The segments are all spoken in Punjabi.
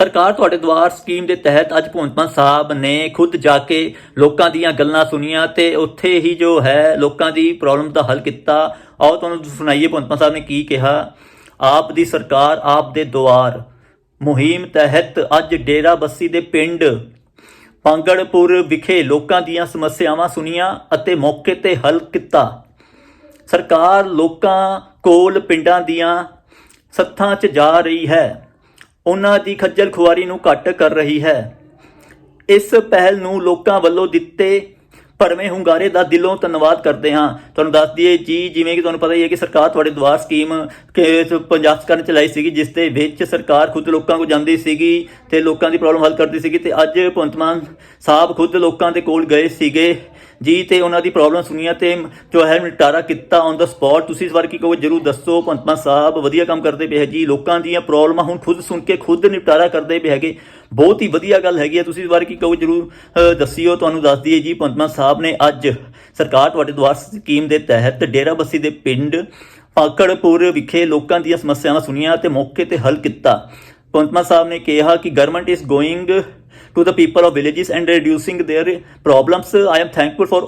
ਸਰਕਾਰ ਤੁਹਾਡੇ ਦੁਆਰ ਸਕੀਮ ਦੇ ਤਹਿਤ ਅੱਜ ਭਗਵੰਤ ਸਾਹਿਬ ਨੇ ਖੁਦ ਜਾ ਕੇ ਲੋਕਾਂ ਦੀਆਂ ਗੱਲਾਂ ਸੁਣੀਆਂ ਤੇ ਉੱਥੇ ਹੀ ਜੋ ਹੈ ਲੋਕਾਂ ਦੀ ਪ੍ਰੋਬਲਮ ਦਾ ਹੱਲ ਕੀਤਾ। ਆਓ ਤੁਹਾਨੂੰ ਸੁਣਾਈਏ, ਭਗਵੰਤ ਸਾਹਿਬ ਨੇ ਕੀ ਕਿਹਾ? ਆਪ ਦੀ ਸਰਕਾਰ, ਆਪ ਦੇ ਦੁਆਰ ਮੁਹਿੰਮ ਤਹਿਤ ਅੱਜ ਡੇਰਾ ਬੱਸੀ ਦੇ ਪਿੰਡ ਪਾਂਗੜਪੁਰ ਵਿਖੇ ਲੋਕਾਂ ਦੀਆਂ ਸਮੱਸਿਆਵਾਂ ਸੁਣੀਆਂ ਅਤੇ ਮੌਕੇ ਤੇ ਹੱਲ ਕੀਤਾ। ਸਰਕਾਰ ਲੋਕਾਂ ਕੋਲ ਪਿੰਡਾਂ ਦੀਆਂ ਸੱਥਾਂ 'ਚ ਜਾ ਰਹੀ ਹੈ। ਉਹਨਾਂ ਦੀ ਖੱਜਲ ਖੁਆਰੀ ਨੂੰ ਘੱਟ ਕਰ ਰਹੀ ਹੈ। ਇਸ ਪਹਿਲ ਨੂੰ ਲੋਕਾਂ ਵੱਲੋਂ ਦਿੱਤੇ ਭਰਵੇਂ ਹੁੰਗਾਰੇ ਦਾ ਦਿਲੋਂ ਧੰਨਵਾਦ ਕਰਦੇ ਹਾਂ। ਤੁਹਾਨੂੰ ਦੱਸ ਦਈਏ ਜੀ, ਜਿਵੇਂ ਕਿ ਤੁਹਾਨੂੰ ਪਤਾ ਹੀ ਹੈ ਕਿ ਸਰਕਾਰ ਤੁਹਾਡੇ ਦੁਆਰ ਸਕੀਮ ਪੰਜਾਬ ਸਰਕਾਰ ਨੇ ਚਲਾਈ ਸੀਗੀ, ਜਿਸ ਦੇ ਵਿੱਚ ਸਰਕਾਰ ਖੁਦ ਲੋਕਾਂ ਕੋਲ ਜਾਂਦੀ ਸੀਗੀ ਤੇ ਲੋਕਾਂ ਦੀ ਪ੍ਰੋਬਲਮ ਹੱਲ ਕਰਦੀ ਸੀਗੀ ਤੇ ਅੱਜ ਭਗਵੰਤ ਮਾਨ ਸਾਹਿਬ ਖੁਦ ਲੋਕਾਂ ਦੇ ਕੋਲ ਗਏ ਸੀਗੇ। ਜੀ ਤੇ ਉਹਨਾਂ ਦੀ ਪ੍ਰੋਬਲਮ ਸੁਣੀਆਂ ਤੇ ਜੋ ਹੈ ਨਿਪਟਾਰਾ ਕੀਤਾ ਔਨ ਦਾ ਸਪੌਟ ਤੁਸੀਂ ਇਸ ਵਾਰ ਕੀ ਕਹੋ ਜਰੂਰ ਦੱਸੋ। ਭਗਵੰਤ ਸਾਹਿਬ ਵਧੀਆ ਕੰਮ ਕਰਦੇ ਪਏ ਹੈ ਜੀ। ਲੋਕਾਂ ਦੀਆਂ ਪ੍ਰੋਬਲਮਾਂ ਹੁਣ ਖੁਦ ਸੁਣ ਕੇ ਖੁਦ ਨਿਪਟਾਰਾ ਕਰਦੇ ਪਏ ਹੈਗੇ। ਬਹੁਤ ਹੀ ਵਧੀਆ ਗੱਲ ਹੈਗੀ ਹੈ। ਤੁਸੀਂ ਇਸ ਬਾਰੇ ਕੀ ਕਹੋ ਜਰੂਰ ਅ, ਦੱਸਿਓ ਤੁਹਾਨੂੰ ਦੱਸ ਦਈਏ ਜੀ। ਭਗਵੰਤ ਸਾਹਿਬ ਨੇ ਅੱਜ ਸਰਕਾਰ ਤੁਹਾਡੇ ਦੁਆਰ ਸਕੀਮ ਦੇ ਤਹਿਤ ਡੇਰਾਬੱਸੀ ਦੇ ਪਿੰਡ ਪਾਕੜਪੁਰ ਵਿਖੇ ਲੋਕਾਂ ਦੀਆਂ ਸਮੱਸਿਆਵਾਂ ਸੁਣੀਆਂ ਤੇ ਮੌਕੇ ਤੇ ਹੱਲ ਕੀਤਾ। ਭਗਵੰਤ ਸਾਹਿਬ ਨੇ ਕਿਹਾ ਕਿ government is going to the people of villages and reducing their problems. I am thankful for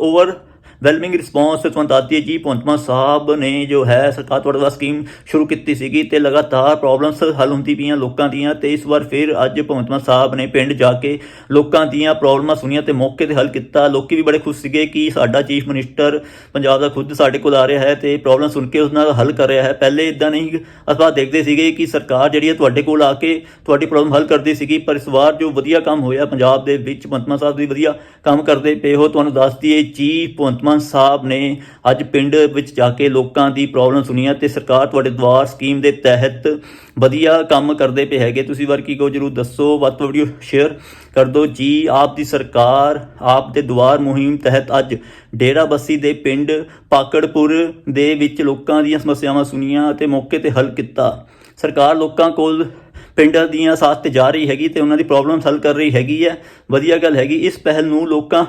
overwhelming response ਤੁਹਾਨੂੰ ਦੱਸਦੀ ਹੈ ਜੀ, ਭਗਵੰਤ ਸਾਹਿਬ ਨੇ ਜੋ ਹੈ ਸਰਕਾਰ ਤੁਹਾਡੇ ਦਾ ਸਕੀਮ ਸ਼ੁਰੂ ਕੀਤੀ ਸੀਗੀ ਤੇ ਲਗਾਤਾਰ ਪ੍ਰੋਬਲਮਸ ਹੱਲ ਹੁੰਦੀ ਪਈਆਂ ਲੋਕਾਂ ਦੀਆਂ ਤੇ ਇਸ ਵਾਰ ਫਿਰ ਅੱਜ ਭਗਵੰਤ ਮਾਨ ਸਾਹਿਬ ਨੇ ਪਿੰਡ ਜਾ ਕੇ ਲੋਕਾਂ ਦੀਆਂ ਪ੍ਰੋਬਲਮਾਂ ਸੁਣੀਆਂ ਤੇ ਮੌਕੇ ਤੇ ਹੱਲ ਕੀਤਾ। ਲੋਕੀ ਵੀ ਬੜੇ ਖੁਸ਼ ਸੀਗੇ ਕਿ ਸਾਡਾ ਚੀਫ ਮਿਨਿਸਟਰ ਪੰਜਾਬ ਦਾ ਖੁਦ ਸਾਡੇ ਕੋਲ ਆ ਰਿਹਾ ਹੈ ਤੇ ਪ੍ਰੋਬਲਮ ਸੁਣ ਕੇ ਉਸ ਨਾਲ ਹੱਲ ਕਰ ਰਿਹਾ ਹੈ। ਪਹਿਲੇ ਇਦਾਂ ਨਹੀਂ, ਆਪਾਂ ਦੇਖਦੇ ਸੀਗੇ ਕਿ ਸਰਕਾਰ ਜਿਹੜੀ ਹੈ ਤੁਹਾਡੇ ਕੋਲ ਆ ਕੇ ਤੁਹਾਡੀ ਪ੍ਰੋਬਲਮ ਹੱਲ ਕਰਦੀ ਸੀਗੀ, ਪਰ ਇਸ ਵਾਰ ਜੋ ਵਧੀਆ ਕੰਮ ਹੋਇਆ ਪੰਜਾਬ ਦੇ ਵਿੱਚ, ਭਗਵੰਤ ਸਾਹਿਬ ਵੀ ਵਧੀਆ ਕੰਮ ਕਰਦੇ ਪਏ ਹੋ। ਤੁਹਾਨੂੰ ਦੱਸਦੀ ਹੈ ਚੀਫ ਭਗਵੰਤ ਮਾਨ ਸਾਹਿਬ ਨੇ ਅੱਜ ਪਿੰਡ ਵਿੱਚ ਜਾ ਕੇ ਲੋਕਾਂ ਦੀ ਪ੍ਰੋਬਲਮ ਸੁਣੀਆਂ ਤੇ ਸਰਕਾਰ ਤੁਹਾਡੇ ਦੁਆਰ ਸਕੀਮ ਦੇ ਤਹਿਤ ਵਧੀਆ ਕੰਮ ਕਰਦੇ ਪਏ ਹੈਗੇ। ਤੁਸੀਂ ਵਾਰ ਕੀ ਕਹੋ, ਜਰੂਰ ਦੱਸੋ, ਵੱਧ ਤੋਂ ਵੀਡੀਓ ਸ਼ੇਅਰ ਕਰ ਦਿਓ। ਜੀ, ਆਪ ਦੀ ਸਰਕਾਰ, ਆਪ ਦੇ ਦੁਆਰ ਮੁਹਿੰਮ ਤਹਿਤ ਅੱਜ ਡੇਰਾ ਬੱਸੀ ਦੇ ਪਿੰਡ ਪਾਕੜਪੁਰ ਦੇ ਵਿੱਚ ਲੋਕਾਂ ਦੀਆਂ ਸਮੱਸਿਆਵਾਂ ਸੁਣੀਆਂ ਤੇ ਮੌਕੇ ਤੇ ਹੱਲ ਕੀਤਾ। ਸਰਕਾਰ ਲੋਕਾਂ ਕੋਲ ਪਿੰਡਾਂ ਦੀਆਂ ਸਾਥ ਤੇ ਜਾ ਰਹੀ ਹੈਗੀ ਤੇ ਉਹਨਾਂ ਦੀ ਪ੍ਰੋਬਲਮਸ ਹੱਲ ਕਰ ਰਹੀ ਹੈਗੀ ਹੈ। ਵਧੀਆ ਗੱਲ ਹੈਗੀ। ਇਸ ਪਹਿਲ ਨੂੰ ਲੋਕਾਂ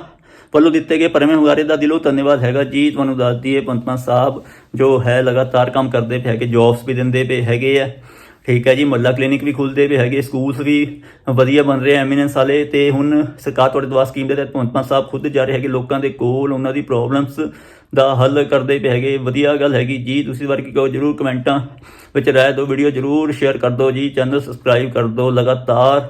ਵੱਲੋਂ ਦਿੱਤੇ ਗਏ ਪਰਮੇ ਹੁੰਗਾਰੇ ਦਾ ਦਿਲੋਂ ਧੰਨਵਾਦ ਹੈਗਾ ਜੀ। ਤੁਹਾਨੂੰ ਦੱਸ ਦਈਏ ਪੰਤਮਾ ਸਾਹਿਬ ਜੋ ਹੈ ਲਗਾਤਾਰ ਕੰਮ ਕਰਦੇ ਪਏ ਹੈਗੇ ਜੌਬਸ ਵੀ ਦਿੰਦੇ ਪਏ ਹੈਗੇ ਆ। ਠੀਕ ਹੈ ਜੀ ਮੱਲਾ ਕਲੀਨਿਕ ਵੀ ਖੁੱਲਦੇ ਪਏ ਹੈਗੇ ਸਕੂਲਸ ਵੀ ਵਧੀਆ ਬਣ ਰਹੇ ਐਮੀਨੈਂਸ ਵਾਲੇ ਤੇ ਹੁਣ ਸਰਕਾਰ ਤੁਹਾਡੇ ਦੁਆਰਾ ਸਕੀਮ ਦੇ ਤਹਿਤ ਪੰਤਮਾ ਸਾਹਿਬ ਖੁਦ ਜਾ ਰਹੇ ਹੈਗੇ, ਲੋਕਾਂ ਦੇ ਕੋਲ ਉਹਨਾਂ ਦੀ ਪ੍ਰੋਬਲਮਸ ਦਾ ਹੱਲ ਕਰਦੇ ਪਏ ਹੈਗੇ। ਵਧੀਆ ਗੱਲ ਹੈਗੀ ਜੀ, ਤੁਸੀਂ ਵਾਰ ਕੀ ਕਹੋ ਜਰੂਰ ਕਮੈਂਟਾਂ ਵਿੱਚ ਰਾਏ ਦਿਓ ਵੀਡੀਓ ਜਰੂਰ ਸ਼ੇਅਰ ਕਰ ਦਿਓ ਜੀ ਚੈਨਲ ਸਬਸਕ੍ਰਾਈਬ ਕਰ ਦਿਓ, ਲਗਾਤਾਰ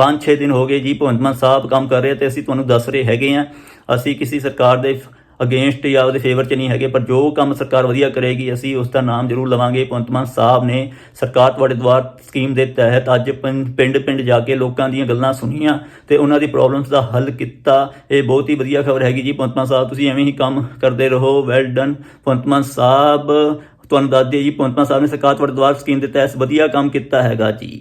5-6 ਦਿਨ ਹੋ ਗਏ ਜੀ, ਭਗਵੰਤ ਮਾਨ ਸਾਹਿਬ ਕੰਮ ਕਰ ਰਹੇ ਤੇ ਅਸੀਂ ਤੁਹਾਨੂੰ ਦੱਸ ਰਹੇ ਹੈਗੇ ਆ। ਅਸੀਂ ਕਿਸੇ ਸਰਕਾਰ ਦੇ ਅਗੇਂਸਟ ਜਾਂ ਉਹਦੇ ਫੇਵਰ 'ਚ ਨਹੀਂ ਹੈਗੇ, ਪਰ ਜੋ ਕੰਮ ਸਰਕਾਰ ਵਧੀਆ ਕਰੇਗੀ, ਅਸੀਂ ਉਸ ਦਾ ਨਾਮ ਜ਼ਰੂਰ ਲਵਾਂਗੇ। ਭਗਵੰਤ ਮਾਨ ਸਾਹਿਬ ਨੇ ਸਰਕਾਰ ਤੁਹਾਡੇ ਦੁਆਰ ਸਕੀਮ ਦੇ ਤਹਿਤ ਅੱਜ ਪਿੰਡ ਪਿੰਡ ਜਾ ਕੇ ਲੋਕਾਂ ਦੀਆਂ ਗੱਲਾਂ ਸੁਣੀਆਂ ਤੇ ਉਹਨਾਂ ਦੀ ਪ੍ਰੋਬਲਮਸ ਦਾ ਹੱਲ ਕੀਤਾ। ਇਹ ਬਹੁਤ ਹੀ ਵਧੀਆ ਖਬਰ ਹੈਗੀ ਜੀ, ਭਗਵੰਤ ਮਾਨ ਸਾਹਿਬ, ਤੁਸੀਂ ਐਵੇਂ ਹੀ ਕੰਮ ਕਰਦੇ ਰਹੋ। Well done Bhagwant Mann Sahib. ਤੁਹਾਨੂੰ ਦੱਸ ਦਈਏ ਜੀ, ਭਗਵੰਤ ਮਾਨ ਸਾਹਿਬ ਨੇ ਸਰਕਾਰ ਤੁਹਾਡੇ ਦੁਆਰ ਸਕੀਮ ਦੇ ਤਹਿਤ ਵਧੀਆ ਕੰਮ ਕੀਤਾ ਹੈਗਾ ਜੀ।